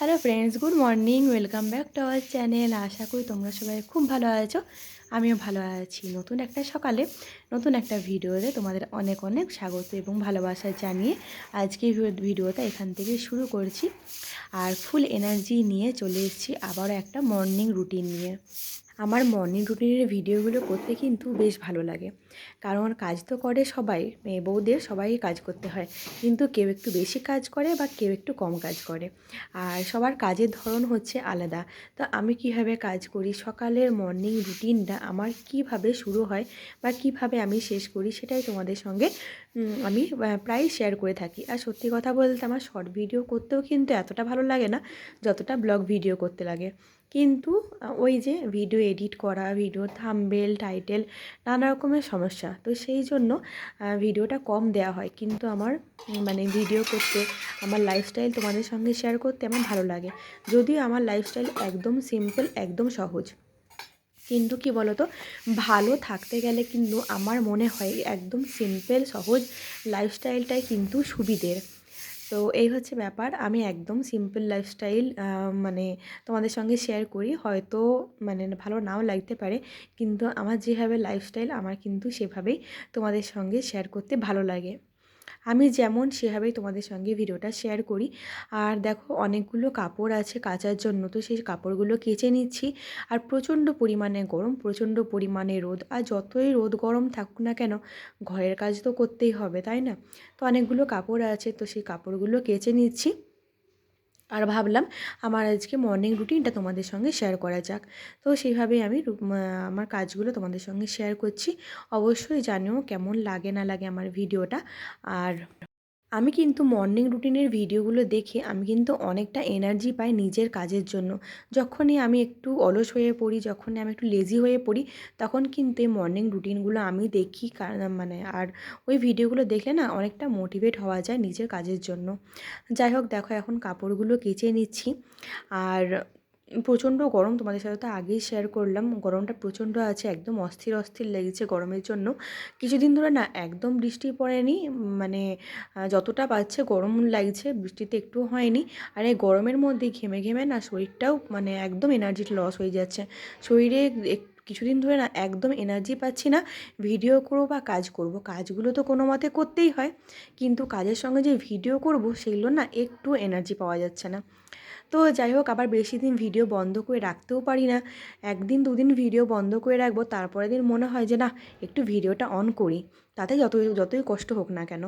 Hello friends good morning welcome back to our channel আশা করি তোমরা সবাই খুব ভালো আছো। আমিও ভালো আছি। নতুন একটা সকালে, নতুন একটা ভিডিওতে তোমাদের অনেক অনেক স্বাগত এবং ভালোবাসা জানিয়ে আজকে ভিডিওটা এখান থেকে শুরু করছি। আর ফুল এনার্জি নিয়ে চলে এসেছি। আবারও একটা মর্নিং রুটিন নিয়ে। আমার মর্নিং রুটিনের ভিডিওগুলো করতে কিন্তু বেশ ভালো লাগে। কারণ কাজ তো করে সবাই, মেয়ে বউদের সবাই কাজ করতে হয়। কিন্তু কেউ একটু বেশি কাজ করে বা কেউ একটু কম কাজ করে। আর সবার কাজের ধরন হচ্ছে আলাদা। তো আমি কীভাবে কাজ করি? সকালের মর্নিং রুটিনটা আমার কীভাবে শুরু হয় বা কীভাবে আমি শেষ করি? সেটাই তোমাদের সঙ্গে আমি প্রায় শেয়ার করে থাকি। আর সত্যি কথা বলতে আমার শর্ট ভিডিও করতেও কিন্তু এতটা ভালো লাগে না, যতটা ব্লগ ভিডিও করতে লাগে। কিন্তু ওই যে ভিডিও এডিট করা ভিডিও থামবেল টাইটেল নানা রকমের সমস্যা। তো সেই জন্য ভিডিওটা কম দেওয়া হয়। কিন্তু আমার মানে ভিডিও করতে, আমার লাইফস্টাইল তোমাদের সঙ্গে শেয়ার করতে আমার ভালো লাগে। যদিও আমার লাইফস্টাইল একদম সিম্পল একদম সহজ। কিন্তু কি বলতো, ভালো থাকতে গেলে কিন্তু আমার মনে হয় একদম সিম্পল সহজ লাইফস্টাইলটাই কিন্তু সুবিধের। তো এই হচ্ছে ব্যাপার, আমি একদম সিম্পল লাইফস্টাইল মানে তোমাদের সঙ্গে শেয়ার করি, হয়তো মানে ভালো নাও লাগতে পারে, কিন্তু আমার যেভাবে লাইফস্টাইল আমার কিন্তু সেভাবেই তোমাদের সঙ্গে শেয়ার করতে ভালো লাগে। আমি যেমন সেভাবেই তোমাদের সঙ্গে ভিডিওটা শেয়ার করি। আর দেখো, অনেকগুলো কাপড় আছে কাচার জন্য, তো সেই কাপড়গুলো কেচে নিচ্ছি। আর প্রচণ্ড পরিমাণে গরম, প্রচণ্ড পরিমাণে রোদ। আর যতই রোদ গরম থাকুক না কেন, ঘরের কাজ তো করতেই হবে, তাই না? তো অনেকগুলো কাপড় আছে, তো সেই কাপড়গুলো কেচে নিচ্ছি। আর ভাবলাম আমার আজকে মর্নিং রুটিনটা তোমাদের সঙ্গে শেয়ার করা যাক। তো সেইভাবেই আমি আমার কাজগুলো তোমাদের সঙ্গে শেয়ার করছি। অবশ্যই জানিও কেমন লাগে না লাগে আমার ভিডিওটা আর আমি কিন্তু মর্নিং রুটিনের ভিডিওগুলো দেখে আমি কিন্তু অনেকটা এনার্জি পাই নিজের কাজের জন্য। যখনই আমি একটু অলস হয়ে পড়ি, যখনই আমি একটু লেজি হয়ে পড়ি, তখন কিন্তু এই মর্নিং রুটিনগুলো আমি দেখি মানে আর ওই ভিডিওগুলো দেখলে না অনেকটা মোটিভেট হওয়া যায় নিজের কাজের জন্য। যাই হোক, দেখো এখন কাপড়গুলো কেচে নিচ্ছি। আর প্রচণ্ড গরম তোমাদের সাথে তো আগেই শেয়ার করলাম। গরমটা প্রচণ্ড আছে, একদম অস্থির অস্থির লেগেছে গরমের জন্য। কিছুদিন ধরে না একদম বৃষ্টি পড়েনি মানে যতটা পাচ্ছে গরম লাগছে, বৃষ্টিতে একটু হয়নি। আর এই গরমের মধ্যে ঘেমে ঘেমে না শরীরটাও মানে একদম এনার্জিটা লস হয়ে যাচ্ছে। শরীরে কিছুদিন ধরে না একদম এনার্জি পাচ্ছি না ভিডিও করব বা কাজ করব। কাজগুলো তো কোনো মতে করতেই হয়, কিন্তু কাজের সঙ্গে যে ভিডিও করব সেগুলো না একটু এনার্জি পাওয়া যাচ্ছে না। তো যাই হোক, আবার বেশি দিন ভিডিও বন্ধ করে রাখতেও পারি না। একদিন দুদিন ভিডিও বন্ধ করে রাখব, তারপরের দিন মনে হয় যে না, একটু ভিডিওটা অন করি। তাতে যতই যতই কষ্ট হোক না কেন।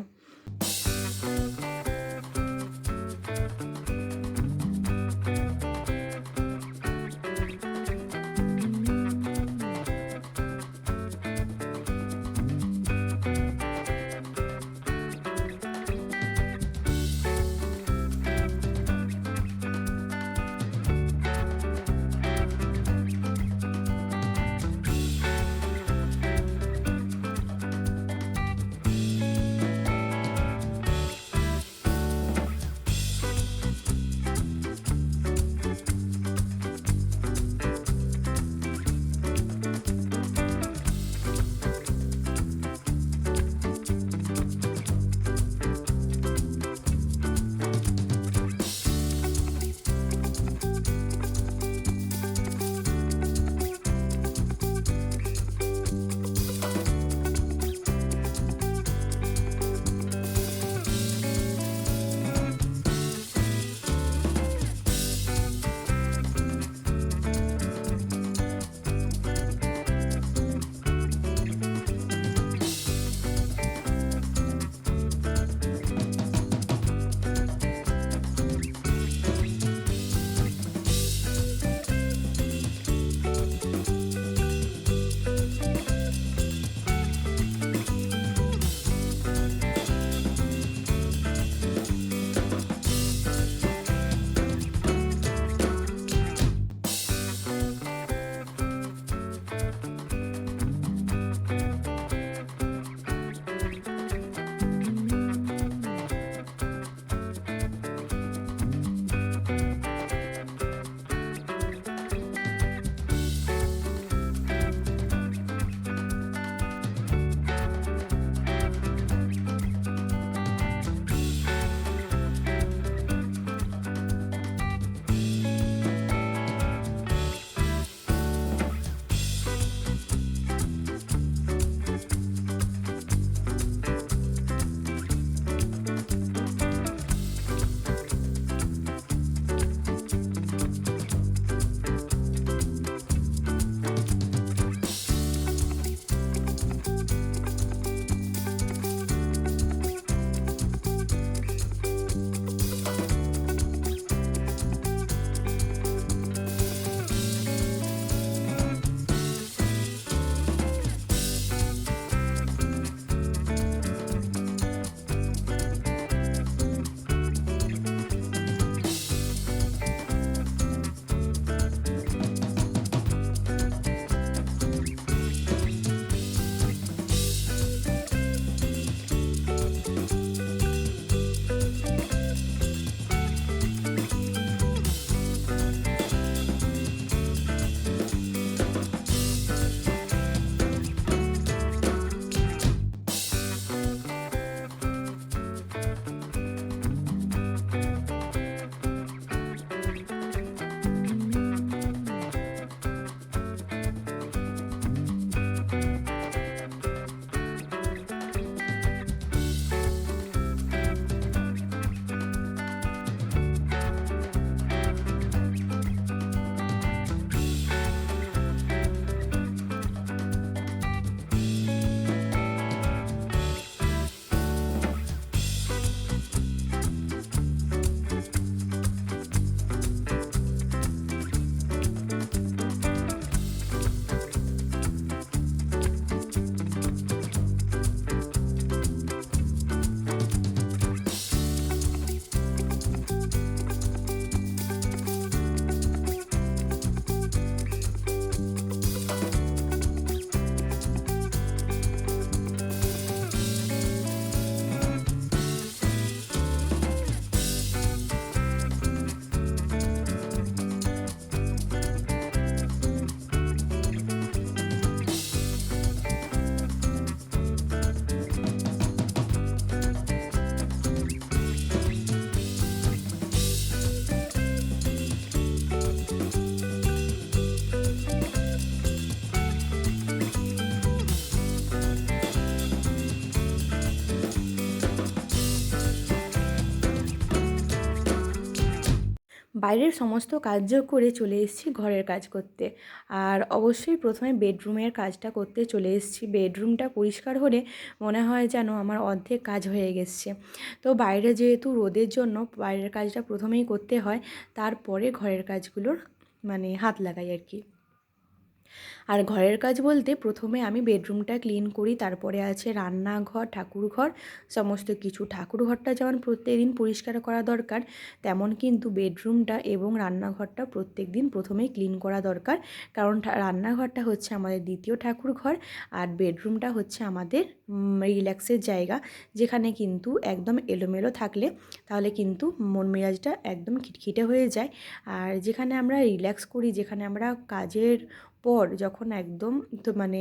বাইরের সমস্ত কাজ করে চলে এসেছি ঘরের কাজ করতে। আর অবশ্যই প্রথমে বেডরুমের কাজটা করতে চলে এসেছি। বেডরুমটা পরিষ্কার হলে মনে হয় যেন আমার অর্ধেক কাজ হয়ে গেছে। তো বাইরে যেহেতু রোদের জন্য বাইরের কাজটা প্রথমেই করতে হয়, তারপরে ঘরের কাজগুলোর মানে হাত লাগাই আর কি। আর ঘরের কাজ বলতে প্রথমে আমি বেডরুমটা ক্লিন করি, তারপরে আছে রান্নাঘর, ঠাকুরঘর, সমস্ত কিছু। ঠাকুরঘরটা যেমন প্রত্যেক দিন পরিষ্কার করা দরকার, তেমন কিন্তু বেডরুমটা এবং রান্নাঘরটা প্রত্যেক দিন প্রথমেই ক্লিন করা দরকার। কারণ রান্নাঘরটা হচ্ছে আমাদের দ্বিতীয় ঠাকুর ঘর আর বেডরুমটা হচ্ছে আমাদের রিল্যাক্সের জায়গা। যেখানে কিন্তু একদম এলোমেলো থাকলে তাহলে কিন্তু মন মেজাজটা একদম খিটখিটে হয়ে যায়। আর যেখানে আমরা রিল্যাক্স করি, যেখানে আমরা কাজের পর যখন একদম তো মানে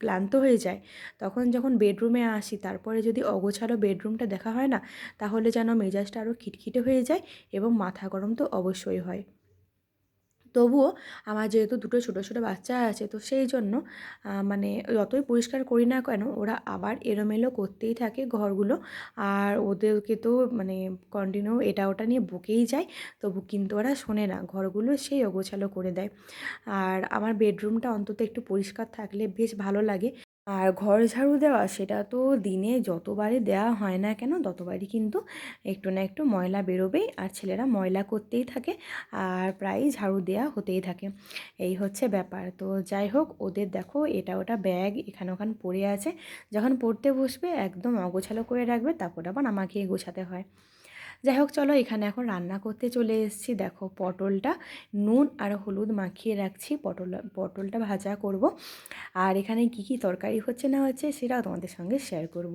ক্লান্ত হয়ে যায়, তখন যখন বেডরুমে আসি, তারপরে যদি অগোছালো বেডরুমটা দেখা হয় না, তাহলে যেন মেজাজটা আরও খিটখিটে হয়ে যায় এবং মাথা গরম তো অবশ্যই হয়। তবুও আমার যেহেতু দুটো ছোটো ছোটো বাচ্চা আছে, তো সেই জন্য মানে যতই পরিষ্কার করি না কেন, ওরা আবার এলোমেলো করতেই থাকে ঘরগুলো। আর ওদেরকে তো মানে কন্টিনিউ এটা ওটা নিয়ে বকেই যায়, তবু কিন্তু ওরা শোনে না, ঘরগুলো সেই অগোছালো করে দেয়। আর আমার বেডরুমটা অন্তত একটু পরিষ্কার থাকলে বেশ ভালো লাগে। আর ঘর ঝাড়ু দেওয়া সেটা তো দিনে যতবারই দেওয়া হয় না কেন, ততবারই কিন্তু একটু না একটু ময়লা বেরোবেই আর ছেলেরা ময়লা করতেই থাকে আর প্রায়ই ঝাড়ু দেওয়া হতেই থাকে। এই হচ্ছে ব্যাপার। তো যাই হোক, ওদের দেখো এটা ওটা ব্যাগ এখানে ওখানে পড়ে আছে। যখন পড়তে বসবে একদম অগোছালো করে রাখবে, তারপর আবার আমাকেই গোছাতে হয়। যাই হোক, চলো এখানে এখন রান্না করতে চলে এসেছি। দেখো, পটলটা নুন আর হলুদ মাখিয়ে রাখছি। পটল, পটলটা ভাজা করব। আর এখানে কি কি তরকারি হচ্ছে না হচ্ছে সেটাও তোমাদের সঙ্গে শেয়ার করব।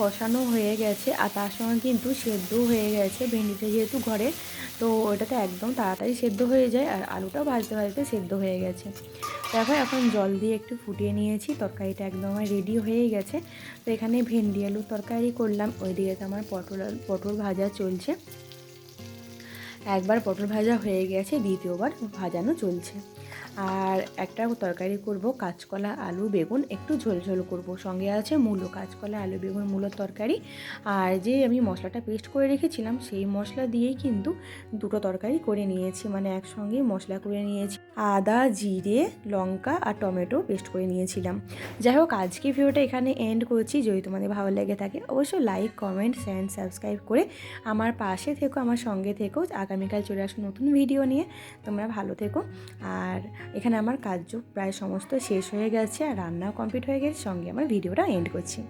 কষানো হয়ে গেছে আর তার সঙ্গে কিন্তু সেদ্ধ হয়ে গেছে ভেন্ডিটা যেহেতু ঘরে, তো ওটাতে একদম তাড়াতাড়ি সেদ্ধ হয়ে যায় আর আলুটাও ভাজতে ভাজতে সেদ্ধ হয়ে গেছে। দেখো এখন জল দিয়ে একটু ফুটিয়ে নিয়েছি, তরকারিটা একদম রেডি হয়ে গেছে। তো এখানে ভেন্ডি আলু তরকারি করলাম, ওইদিকে তো আমার পটল পটল ভাজা চলছে। একবার পটল ভাজা হয়ে গেছে, দ্বিতীয়বার ভাজানো চলছে। আর একটা তরকারি করব কাঁচকলা, আলু, বেগুন, একটু ঝোল ঝোল করব। সঙ্গে আছে মূলো, কাঁচকলা, আলু, বেগুন মূলোর তরকারি। আর যে আমি মশলাটা পেস্ট করে রেখেছিলাম, সেই মশলা দিয়েই কিন্তু দুটো তরকারি করে নিয়েছি। মানে একসঙ্গে মশলা করে নিয়েছি। আদা, জিরে, লঙ্কা আর টমেটো পেস্ট করে নিয়েছিলাম। যাই হোক, আজকে ভিডিওটা এখানে এন্ড করছি। যদি তোমাদের ভালো লেগে থাকে, অবশ্যই লাইক কমেন্ট অ্যান্ড সাবস্ক্রাইব করে আমার পাশে থেকো, আমার সঙ্গে থেকো। আগামীকাল চলে আসো নতুন ভিডিও নিয়ে। তোমরা ভালো থেকো। আর এখানে আমার কাজ প্রায় সমস্ত শেষ হয়ে গেছে আর রান্নাও কমপ্লিট হয়ে গেছে। সঙ্গে আমার ভিডিওটা এন্ড করছি।